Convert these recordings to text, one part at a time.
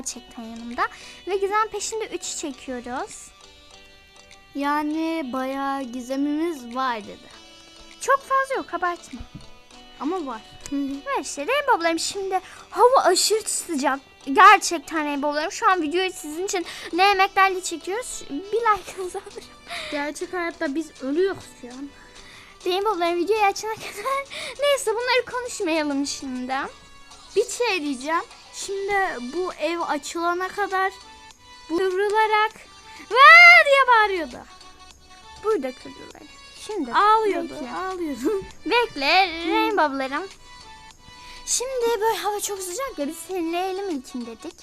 gerçekten yanımda. Ve Gizem peşinde 3 çekiyoruz. Yani bayağı gizemimiz var dedi. Çok fazla yok, abartma. Ama var. Ve işte Rainbow'larım şimdi hava aşırı sıcak. Gerçekten Rainbow'larım. Şu an videoyu sizin için ne yemeklerle çekiyoruz. Bir like'ınızı alırım. Gerçek hayatta biz ölüyoruz şu an. Videoyu açana kadar. Neyse bunları konuşmayalım şimdi. Bir şey diyeceğim. Şimdi bu ev açılana kadar bu kıvrılarak ve diye bağırıyordu. Burada kırdılar. Şimdi Ağlıyordu. bekle. Ağlıyordu. Bekle Rainbow'larım. Şimdi böyle hava çok sıcak ya biz serinleyelim ilkin dedik.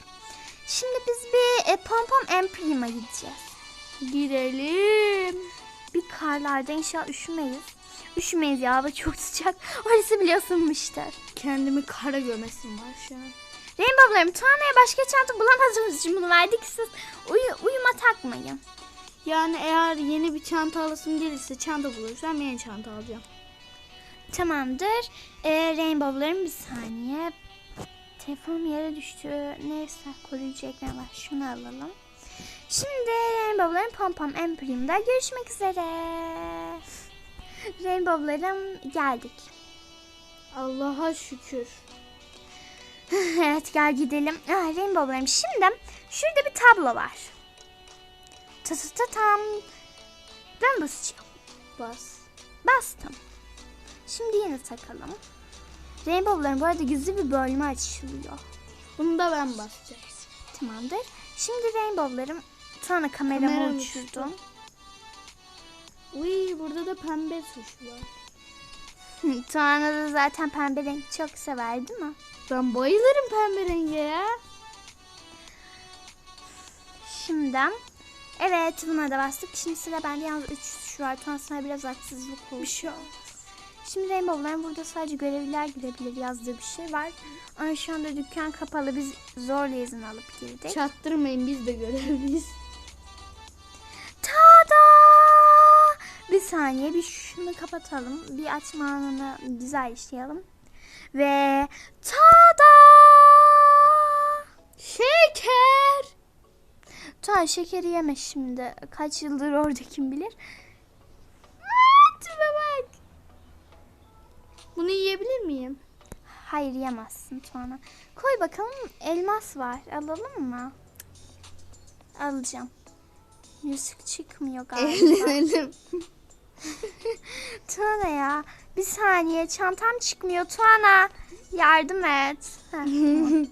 Şimdi biz bir e, Pompom Emprime'a gideceğiz. Gidelim. Bir karlarda inşallah üşümeyiz. Üşümeyiz ya hava çok sıcak. Orası bile ısınmıştır. Kendimi kara gömesim var şu an. Rainbow'larım Tuana'ya başka çanta bulamadığımız için bunu verdik. Siz uyu, uyuma takmayın. Yani eğer yeni bir çanta alasım gelirse çanta bulursam yeni çanta alacağım. Tamamdır. Ee, Rainbow'larım bir saniye. Telefonum yere düştü. Neyse koruyucu ekran var. Şunu alalım. Şimdi Rainbow'larım Pom Pom Emprime'da görüşmek üzere. Rainbow'larım geldik. Allah'a şükür. evet gel gidelim. Ah, Rainbow'larım şimdi şurada bir tablo var. Ta ta ta tam. Ben basacağım. Bas. Bastım. Şimdi yine takalım. Rainbow'ların bu arada gizli bir bölme açılıyor. Bunu da ben basacağım. Tamamdır. Şimdi Rainbow'larım sonra kameramı Kameram uçurdum. Uy burada da pembe tuş var. Tuana da zaten pembe renk çok sever değil mi? Ben bayılırım pembe renge ya. Şimdi evet buna da bastık. Şimdi sıra bende yalnız 3 tuş var. Tuana sana biraz haksızlık oldu. Bir şey olmaz. Şimdi Rainbow'ların burada sadece görevliler girebilir yazdığı bir şey var. Ama şu anda dükkan kapalı. Biz zorla izin alıp girdik. Çaktırmayın biz de görevliyiz. Bir saniye bir şunu kapatalım. Bir açma anını güzel işleyelim. Ve tada! Şeker. Ta şekeri yeme şimdi. Kaç yıldır orada kim bilir. Tipe bak. Bunu yiyebilir miyim? Hayır yemezsin Tuana. Koy bakalım elmas var. Alalım mı? Alacağım. Yüzük çıkmıyor galiba. Elim. Tuana ya. Bir saniye çantam çıkmıyor Tuana. Yardım et.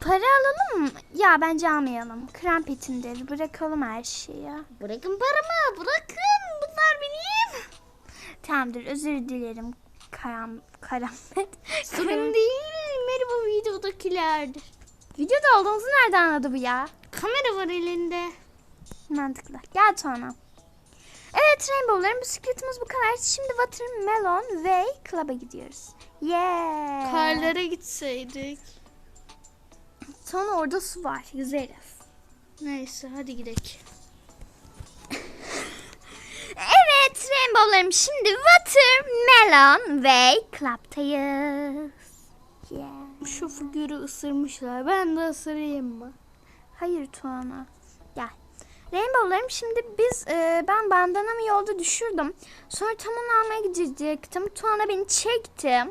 Para alalım mı? Ya bence almayalım. Krampetindir. Bırakalım her şeyi. Bırakın paramı bırakın. Bunlar benim. Tamamdır özür dilerim. Karam, karamet. Sorun değil. Merhaba videodakilerdir. Videoda olduğunuzu nereden anladı bu ya? Kamera var elinde. Mantıklı. Gel Tuana. Evet Rainbow'ların bisikletimiz bu kadar. Şimdi Watermelon ve Club'a gidiyoruz. Yeah. Karlara gitseydik. Tuana orada su var. Yüzeriz. Neyse hadi gidelim. Evet Rainbow'larım şimdi Watermelon ve Club'tayız. Yeah. Şu figürü ısırmışlar. Ben de ısırayım mı? Hayır Tuana. Rainbow'larım şimdi biz e, ben bandanamı yolda düşürdüm. Sonra tam onu almaya gidecektim. Tuana beni çekti.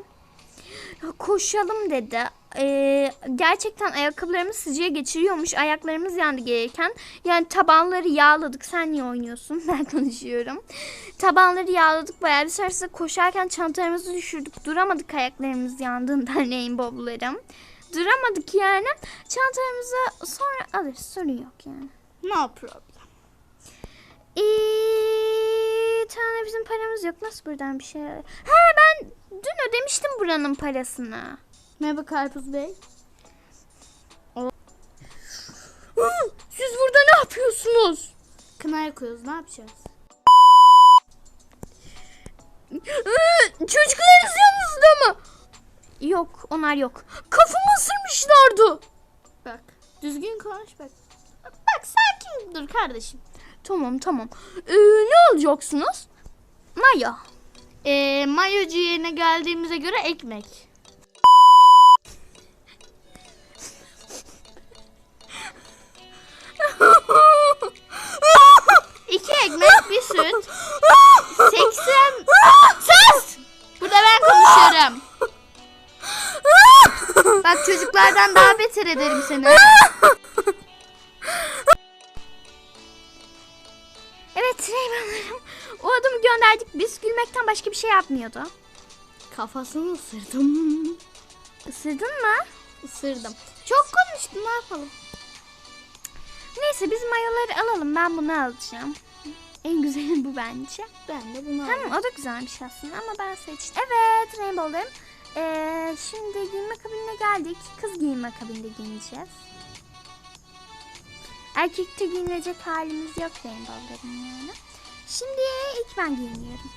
Koşalım dedi. E, gerçekten ayakkabılarımız sıcağı geçiriyormuş. Ayaklarımız yandı gelirken. Yani tabanları yağladık. Sen niye oynuyorsun? Ben konuşuyorum. Tabanları yağladık bayağı. Bir sonrasında koşarken çantalarımızı düşürdük. Duramadık ayaklarımız yandığından Rainbow'larım. Duramadık yani. Çantalarımızı sonra alırız. Sorun yok yani. No problem. Eee, tane bizim paramız yok. Nasıl buradan bir şey? He ben dün ödemiştim buranın parasını. Merhaba Karpuz Bey. Siz burada ne yapıyorsunuz? Kına yakıyoruz ne yapacağız? Çocuklarınız yanınızda mı? Yok onlar yok. Kafamı ısırmışlardı. Bak düzgün konuş bak. Dur kardeşim. Tamam tamam. Ee, ne olacaksınız? Mayo. Ee, mayocu yerine geldiğimize göre ekmek. İki ekmek bir süt. 80 Sus! Burada ben konuşuyorum. Bak çocuklardan daha beter ederim seni. Başka bir şey yapmıyordu. Kafasını ısırdım. Isırdın mı? Isırdım. Çok konuştun ne yapalım? Neyse biz mayoları alalım. Ben bunu alacağım. En güzeli bu bence. Ben de bunu Tamam o da güzelmiş aslında ama ben seçtim. Evet Rainbow'larım. Ee, şimdi giyinme kabinine geldik. Kız giyinme kabininde giyineceğiz. Erkekte giyinecek halimiz yok Rainbow'larım yani. Şimdi ilk ben giyiniyorum.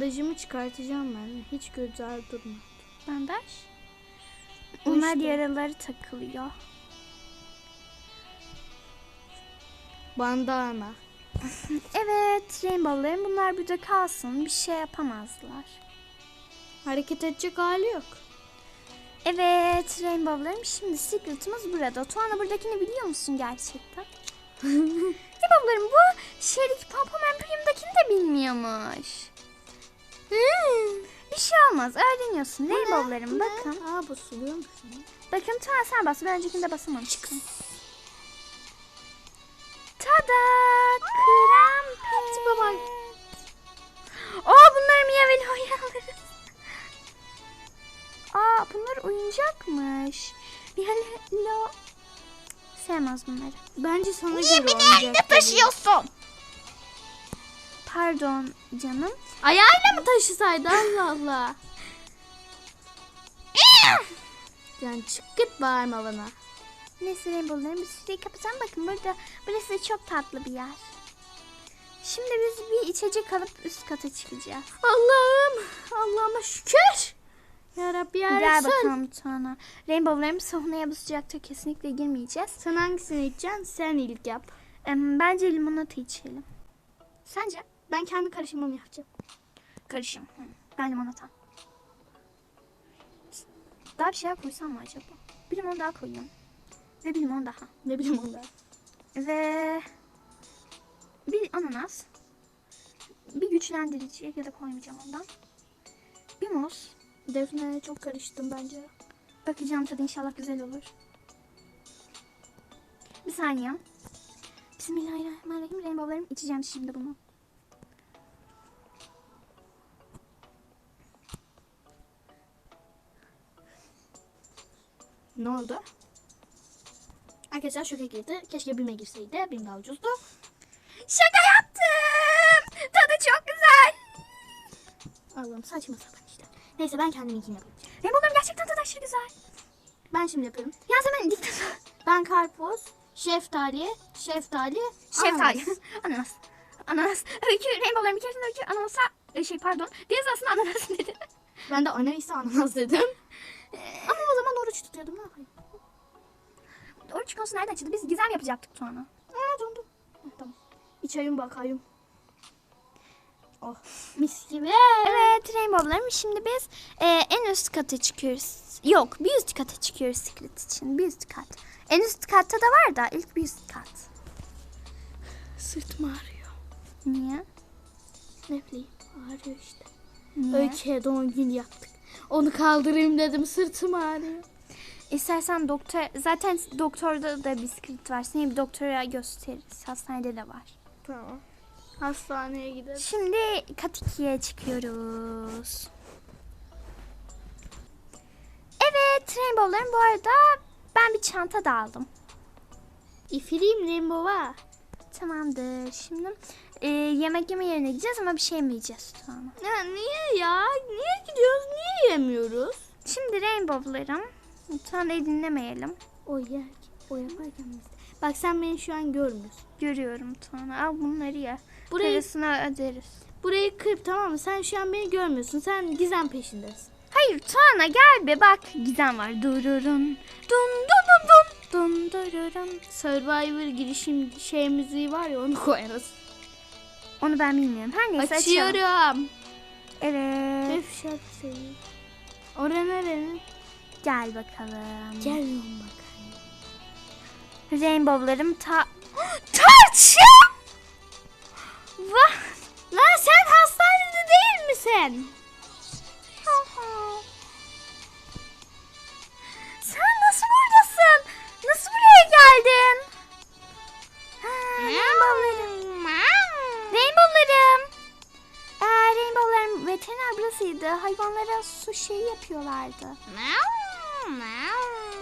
Bandajımı çıkartacağım ben. Hiç güzel durma. Bandaj. Onlar işte. yaraları takılıyor. Bandana. Evet Rainbow'larım bunlar burada kalsın. Bir şey yapamazlar. Hareket edecek hali yok. Evet Rainbow'larım şimdi Secret'ımız burada. Tuana buradakini biliyor musun gerçekten? Rainbow'larım bu şeydeki Pompom Emporium'dakini de bilmiyormuş. Hmm, bir şey olmaz öğreniyorsun Rainbow'larım bakın. Aa bu suluyormuş. Bakın Tuana sen bas ben öncekinde basamamıştım. Tada! Krampet. Bak. Aa bunlar Miyavel oyalırız. Aa bunlar oyuncakmış. Miyavello. Sevmez bunları. Bence sana göre olacak. taşıyorsun? Pardon canım. Ayağıyla mı taşısaydı Allah Allah. Sen çık git bağırma bana. Neyse Rainbow'ların bir süreyi kapatalım. Bakın burada burası çok tatlı bir yer. Şimdi biz bir içecek alıp üst kata çıkacağız. Allah'ım. Allah'ıma şükür. Ya Rabbi ya Gel bakalım Tuana. Rainbow'ların saunaya bu sıcakta kesinlikle girmeyeceğiz. Sen hangisini içeceksin? Sen ilk yap. Bence limonata içelim. Sence? Ben kendi karışımımı yapacağım. Karışım. Hı, Ben limonata. Daha bir şeyler koysam mı acaba? Bir limon daha koyayım. Ve bir limon daha. Ne bileyim onda. Ve bir ananas. Bir güçlendirici ya da koymayacağım ondan. Bir muz. Defne'ye çok karıştım bence. Bakacağım tadı inşallah güzel olur. Bir saniye. Bismillahirrahmanirrahim. Rainbow'larım içeceğim şimdi bunu. Ne oldu? Arkadaşlar şoka girdi. Keşke BİM'e girseydi. BİM daha ucuzdu. Şaka yaptım. Tadı çok güzel. Allah'ım saçma sapan işte. Neyse ben kendiminkini yapayım. Rainbow'larım gerçekten tadı aşırı güzel. Ben şimdi yapıyorum. Ya sen diktatör. Ben karpuz, şeftali, şeftali, Şeftali. ananas. Ananas. Ananas. Öykü Rainbow'ların bir keresinde öykü ananasa e, şey pardon. Deniz aslında ananas dedi. Ben de ananası ananas dedim. Ama o zaman oruç tutuyordum ne yapayım? Oruç konusu nereden çıktı? Biz gizem yapacaktık sonra. Aa dondum. Heh, tamam. İçeyim bakayım. Oh mis gibi. Evet Rainbow'larım şimdi biz e, en üst kata çıkıyoruz. Yok bir üst kata çıkıyoruz Secret için. Bir üst kat. En üst katta da var da ilk bir üst kat. Sırtım ağrıyor. Niye? Ne bileyim ağrıyor işte. Niye? Öykü'ye doğum günü yaptık. Onu kaldırayım dedim sırtım ağrıyor. İstersen doktor zaten doktorda da bir Secret var. Seni bir doktora gösteririz. Hastanede de var. Tamam. Hastaneye gidelim. Şimdi kat 2'ye çıkıyoruz. Evet Rainbow'larım bu arada ben bir çanta da aldım. İfiriyim Rainbow'a. Tamamdır. Şimdi e, yemek yeme yerine gideceğiz ama bir şey yemeyeceğiz sonra. Ya niye ya? Niye gidiyoruz? Niye yemiyoruz? Şimdi Rainbow'larım de dinlemeyelim. O yer, o yaparken biz. Bak sen beni şu an görmüyorsun. Görüyorum Tuana. Al bunları ye. Burayı, Parasını öderiz. burayı kırp tamam mı? Sen şu an beni görmüyorsun. Sen gizem peşindesin. Hayır Tuana gel be bak. Gizem var. Dururun. Dun dun dun dun. Dun dururun. Survivor girişim şey müziği var ya onu koyarız. Onu ben bilmiyorum. Her neyse açalım. Açıyorum. Evet. Öf şarkı seviyorum. Oraya nereye? Gel bakalım. Gelmiyorum bakayım. Rainbow'larım ta... Tarçın! Vah! Lan sen hastanede değil misin? Sen nasıl buradasın? Nasıl buraya geldin? Ha, Rainbow'larım. Rainbow'larım. Ee, Rainbow'larım veteriner burasıydı. Hayvanlara su şeyi yapıyorlardı.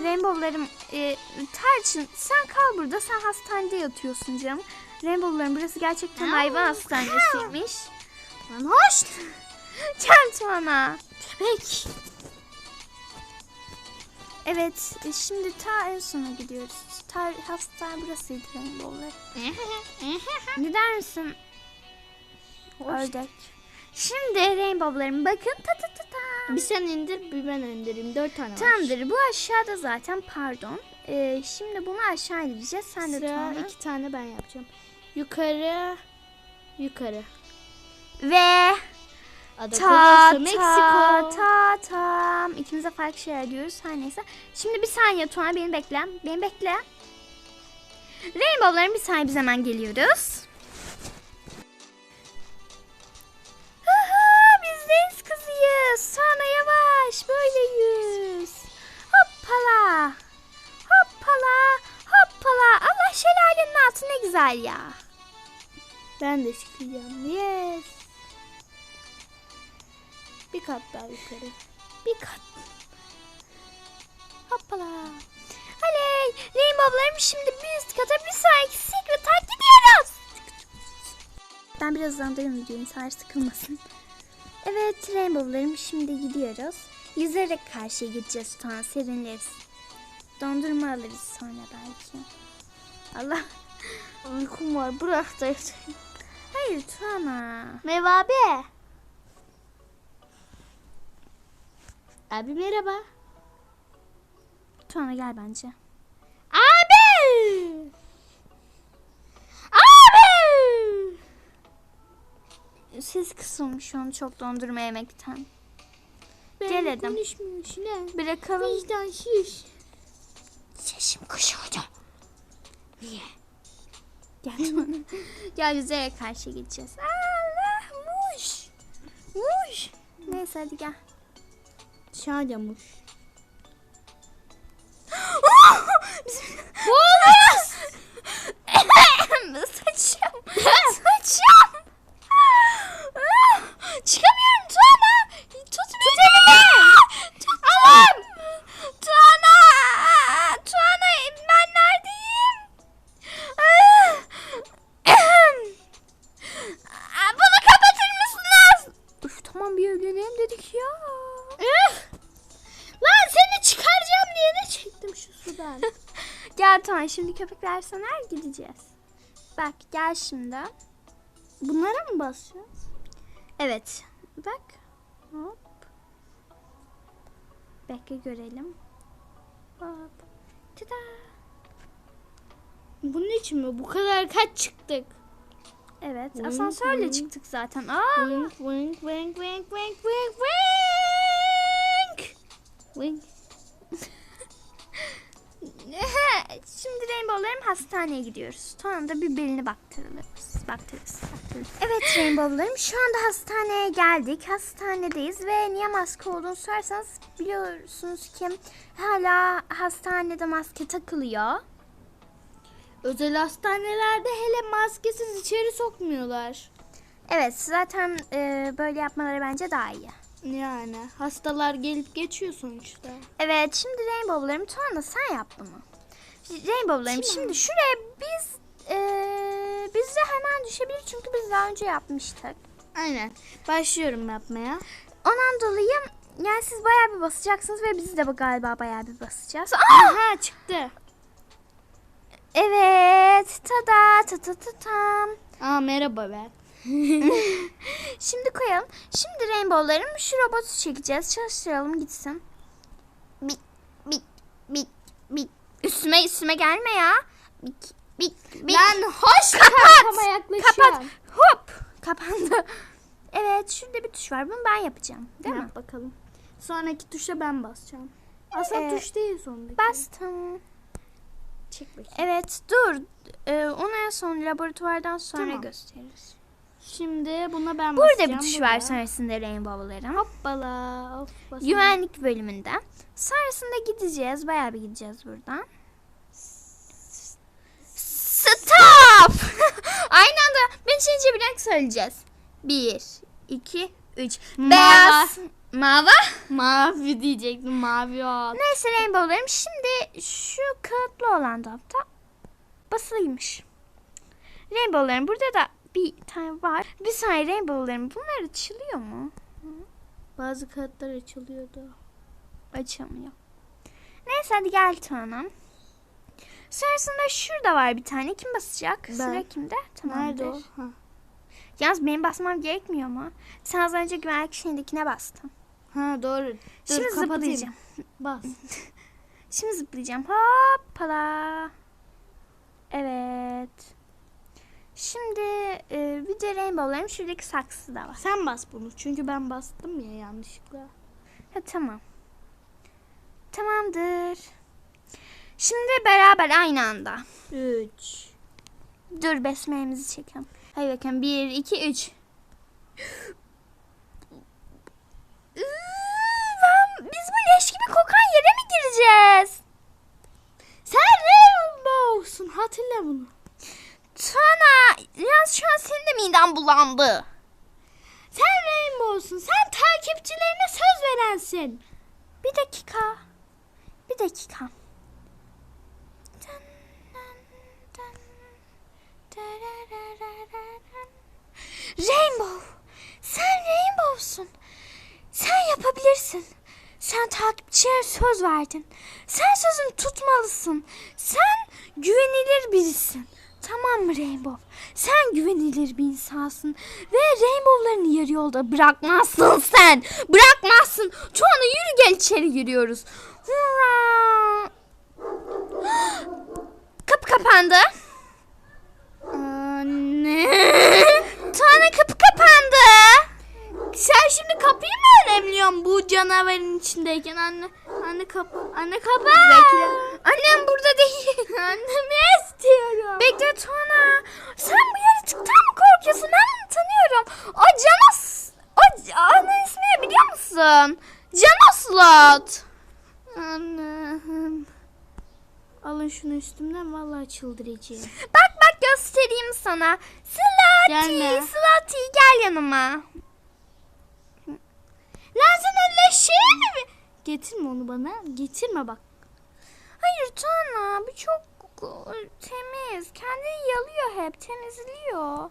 Rainbow'larım e, Tarçın sen kal burada. Sen hastanede yatıyorsun canım. Rainbow'larım burası gerçekten hayvan hastanesiymiş. Lan hoş. Gel Tuana. Köpek. Evet e, şimdi ta en sona gidiyoruz. Ta, hastane burasıydı Rainbow'lar. Gider misin? Ördek. Şimdi Rainbow'larım bakın ta ta ta. Bir sen indir bir ben indireyim. Dört tane var. Tamamdır bu aşağıda zaten pardon. Ee, şimdi bunu aşağı indireceğiz. Sen de Sıra Tuana. iki tane ben yapacağım. Yukarı. Yukarı. Ve Ada ta Kobası, ta Meksiko. ta tam. İkimiz de farklı şeyler diyoruz. Her neyse. Şimdi bir saniye Tuana beni bekle. Beni bekle. Rainbow'ların bir saniye biz hemen geliyoruz. Kızıyız. Sonra yavaş böyle yüz. Hoppala. Hoppala. Hoppala. Allah şelalenin altı ne güzel ya. Ben de çıkacağım. Yes. Bir kat daha yukarı. Bir kat. Hoppala. Oley. Rainbow'larım şimdi bir üst kata bir sonraki secret'a gidiyoruz. Ben biraz hızlandırayım videoyu insanlar sıkılmasın. Evet Rainbow'larım şimdi gidiyoruz. Yüzerek karşıya gideceğiz sonra serinleriz. Dondurma alırız sonra belki. Allah. Uykum var. Bırak da yatayım. Hayır Tuana. Meyve abi. Abi merhaba. Tuana gel bence. Ses kısılmış an çok dondurma yemekten. Ben Gel Edem. konuşmuş ne? Bırakalım. Vicdan şiş. Sesim kışıldı. Niye? Gel Tuana. Gel yüzerek karşı gideceğiz. Allah muş. Muş. Neyse hadi gel. Şacamuş. Köpekler sanar gideceğiz. Bak gel şimdi. Bunlara mı basacağız? Evet. Bak. Hop. Bekle görelim. Hop. Tada. Bunun için mi? Bu kadar kaç çıktık? Evet. Wink, Asansörle wink. çıktık zaten. Aa. Wink wink wink wink wink wink wink. Wink. Şimdi Rainbow'larım hastaneye gidiyoruz. Sonra da bir belini baktırırız. Baktırırız. baktırırız. Evet Rainbow'larım şu anda hastaneye geldik. Hastanedeyiz ve niye maske olduğunu sorarsanız biliyorsunuz ki hala hastanede maske takılıyor. Özel hastanelerde hele maskesiz içeri sokmuyorlar. Evet zaten e, böyle yapmaları bence daha iyi. Yani hastalar gelip geçiyor sonuçta. Evet şimdi Rainbow'larım Tuana sen yap bunu. Rainbow'larım şimdi şuraya biz e, biz de hemen düşebilir çünkü biz daha önce yapmıştık. Aynen. Başlıyorum yapmaya. Ondan dolayı yani siz bayağı bir basacaksınız ve biz de galiba bayağı bir basacağız. Aa! Aha çıktı. Evet. Tada ta ta ta tam. Aa merhaba ben. Şimdi koyalım. Şimdi Rainbow'larım şu robotu çekeceğiz. Çalıştıralım gitsin. Bik bik bik bik. Üstüme üstüme gelme ya. Bik bik bik. Ben hoş Kapat. Kapat. Hop. kapandı. Evet şurada bir tuş var. Bunu ben yapacağım. Değil mi? Yap bakalım. Sonraki tuşa ben basacağım. Aslında Ee, tuş değil sondaki. Bastım. Çek bakayım. Evet dur. Ee, onu en son laboratuvardan sonra Tamam. gösteririz. Şimdi buna ben Burada bir tuş var sonrasında rainbow'ların. Hoppala. Of, basın. Güvenlik bölümünde. Sonrasında gideceğiz. Bayağı bir gideceğiz buradan. Stop! Aynı anda ben şimdi bir renk söyleyeceğiz. Bir, iki, üç. Beyaz. Mavi. Mavi diyecektim. Mavi ol. Neyse rainbow'larım. Şimdi şu kağıtlı olan dolapta basılıymış. Rainbow'larım burada da bir tane var. Bir saniye rainbow'larım. Bunlar açılıyor mu? Bazı kağıtlar açılıyordu. Açılmıyor. Neyse hadi gel Tuana. Sonrasında şurada var bir tane. Kim basacak? Ben. Sıra kimde? Tamamdır. Nerede o? Ha. Yalnız benim basmam gerekmiyor mu? Sen az önce güvenlik şeyindekine bastın. ha doğru. Dur, Şimdi kapatayım. zıplayacağım. Bas. Şimdi zıplayacağım. Hoppala. Evet. Şimdi e, bir de rainbow'larım şuradaki saksı da var. Sen bas bunu. Çünkü ben bastım ya yanlışlıkla. Ha, tamam. Tamamdır. Şimdi beraber aynı anda. 3. Dur besmelemizi çekelim. Hadi bakalım. Bir, iki, üç. Iıı, ben, biz bu leş gibi kokan yere mi gireceğiz? Sen Rainbow'sun. Hatırla bunu. Tuana, yalnız şu an senin de miden bulandı. Sen Rainbow'sun. Sen takipçilerine söz verensin. Bir dakika. Bir dakika. Rainbow. Sen Rainbow'sun. Sen yapabilirsin. Sen takipçilere söz verdin. Sen sözünü tutmalısın. Sen güvenilir birisin. Tamam mı Rainbow? Sen güvenilir bir insansın. Ve Rainbow'larını yarı yolda bırakmazsın sen. Bırakmazsın. Tuana yürü gel içeri giriyoruz. Hurra! Kapı kapandı. Anne. Tuana kapı kapandı. Sen şimdi kapıyı mı önemliyorsun bu canavarın içindeyken anne? Anne kapı. Anne kapı. Bekle. Annem burada değil. İstiyorum. Bekle Tuana. Sen bu yaratıktan mı korkuyorsun? Ben bunu tanıyorum. O Janos. O onun ismini biliyor musun? Janoslot. Annem. Alın şunu üstümden vallahi çıldıracağım. Bak bak göstereyim sana. Slotty. Gelme. Slotty gel yanıma. Lan sen öyle şey mi? Getirme onu bana. Getirme bak. Hayır Tuana bu çok temiz. Kendini yalıyor hep. Temizliyor.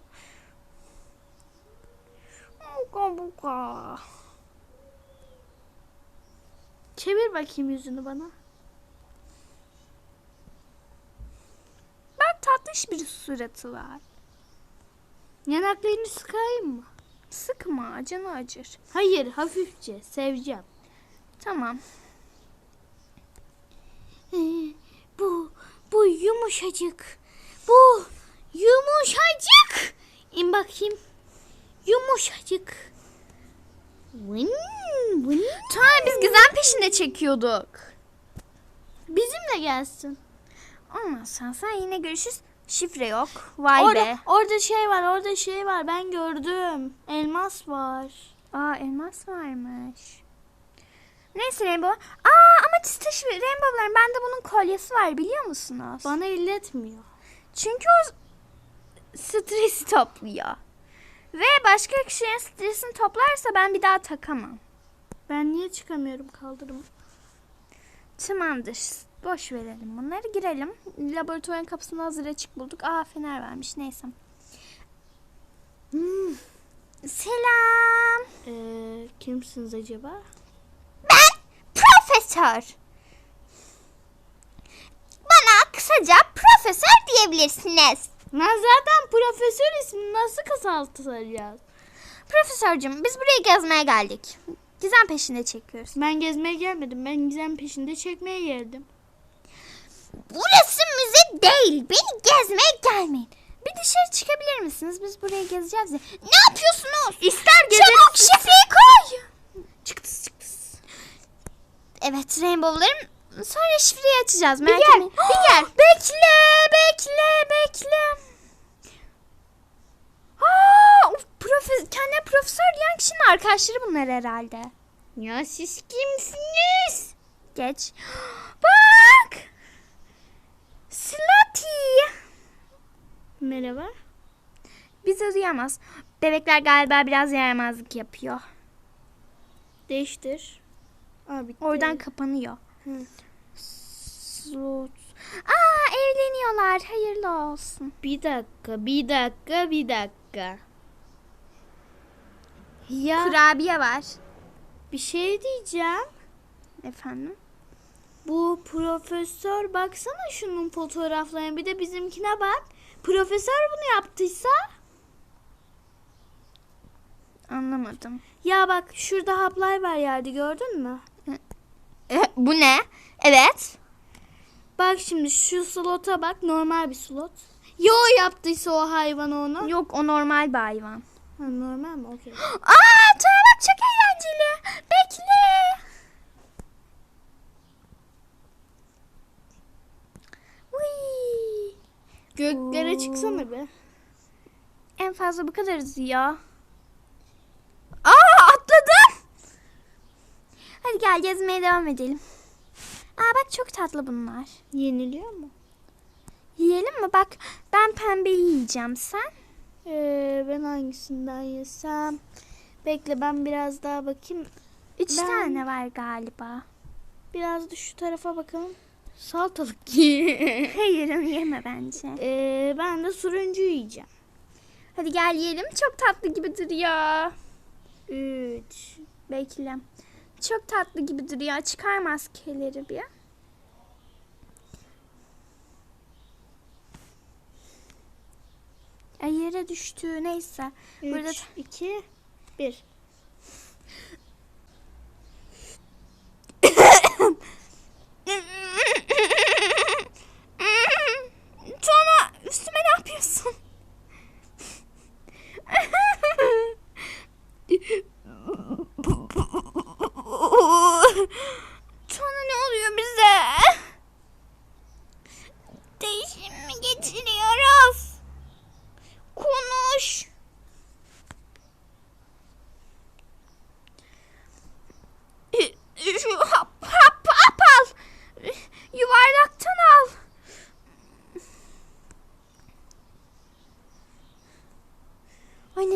Buka buka. Çevir bakayım yüzünü bana. Bak tatlış bir suratı var. Yanaklarını sıkayım mı? Sıkma canı acır. Hayır hafifçe seveceğim. Tamam. Ee, yumuşacık. Bu yumuşacık. İn bakayım. Yumuşacık. Vın, vın. Tuana biz gizem peşinde çekiyorduk. Bizimle gelsin. Olmazsan sen yine görüşürüz. Şifre yok. Vay orada, be. orada şey var, orada şey var. Ben gördüm. Elmas var. Aa elmas varmış. Neyse Rainbow. Aa amatist taşı Rainbow'ların bende bunun kolyesi var biliyor musunuz? Bana illetmiyor. Çünkü o stresi topluyor. Ve başka kişinin stresini toplarsa ben bir daha takamam. Ben niye çıkamıyorum kaldırıma? Tamamdır. Boş verelim bunları. Girelim. Laboratuvarın kapısını hazır açık bulduk. Aa fener vermiş. Neyse. Hmm. Selam. Ee, kimsiniz acaba? Profesör. Bana kısaca profesör diyebilirsiniz. Ben zaten profesör ismini nasıl kısaltacağız? Profesörcüm biz buraya gezmeye geldik. Gizem peşinde çekiyoruz. Ben gezmeye gelmedim. Ben gizem peşinde çekmeye geldim. Burası müze değil. Beni gezmeye gelmeyin. Bir dışarı çıkabilir misiniz? Biz burayı gezeceğiz ya. Ne yapıyorsunuz? İster Çabuk şifreyi koy. Çıktı çıktı. Evet Rainbow'larım sonra şifreyi açacağız. Merak gel, etmeyin. Bir gel. Bekle bekle bekle. Aa, of, profe kendine profesör diyen kişinin arkadaşları bunlar herhalde. Ya siz kimsiniz? Geç. Bak. Slutty. Merhaba. Bizi duyamaz. Bebekler galiba biraz yaramazlık yapıyor. Değiştir. Aa, bitti. Oradan kapanıyor. Hı. Slut. Aa evleniyorlar. Hayırlı olsun. Bir dakika, bir dakika, bir dakika. Ya Kurabiye var. bir şey diyeceğim. Efendim? Bu profesör baksana şunun fotoğraflarına bir de bizimkine bak. Profesör bunu yaptıysa Anlamadım. ya bak şurada haplar var yerde gördün mü? E, bu ne? Evet. Bak şimdi şu slota bak normal bir slot. Yo yaptıysa o hayvan onu. Yok o normal bir hayvan. Ha, normal mi? Okey. Aa Tuğa bak çok eğlenceli. Bekle. Uy. Göklere çıksana be. En fazla bu kadarız ya. Aa atladım. Hadi gel gezmeye devam edelim. Aa bak çok tatlı bunlar. Yeniliyor mu? Yiyelim mi? Bak ben pembeyi yiyeceğim sen. Ee, ben hangisinden yesem? Bekle ben biraz daha bakayım. Üç Ben- tane var galiba. Biraz da şu tarafa bakalım. Salatalık ye. Hayır onu yeme bence. ee, ben de turuncu yiyeceğim. Hadi gel yiyelim. Çok tatlı gibi duruyor. Üç. Bekle. Çok tatlı gibi duruyor. Çıkar maskeleri bir. Ay yere düştü. Neyse. 3, Burada... 2, 1.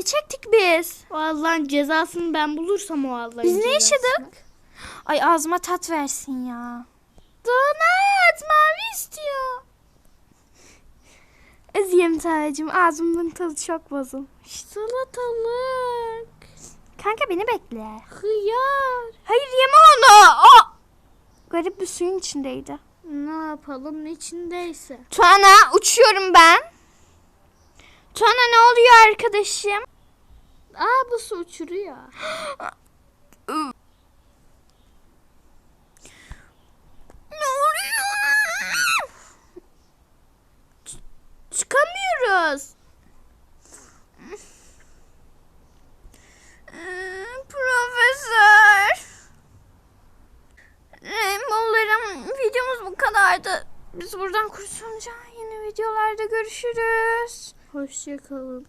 Çektik biz? O Allah'ın cezasını ben bulursam o Allah'ın Biz ne cezasını. yaşadık? Ay ağzıma tat versin ya. Donat mavi istiyor. Eziyem tacım ağzımın tadı çok bozulmuş. Salatalık. Kanka beni bekle. Hıyar. Hayır yeme onu. O. Garip bir suyun içindeydi. Ne yapalım içindeyse. Tuana uçuyorum ben. Tuana ne oluyor arkadaşım? Aa bu su uçuruyor. Ne oluyor? Ç- çıkamıyoruz. Ee, Profesör. Rainbow'larım videomuz bu kadardı. Biz buradan kurtulunca yeni videolarda görüşürüz. Hoşçakalın.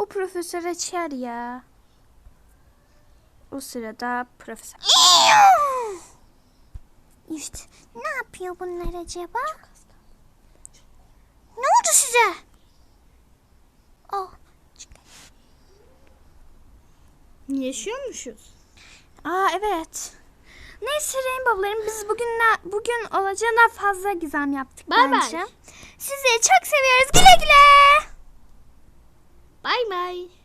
O profesör açar ya. O sırada profesör. İşte ne yapıyor bunlar acaba? Ne oldu size? Oh. Yaşıyormuşuz. Aa evet. Neyse Rainbow'larım biz bugün bugün olacağına fazla gizem yaptık bay. bence. Sizleri çok seviyoruz. Güle güle. Bye bye.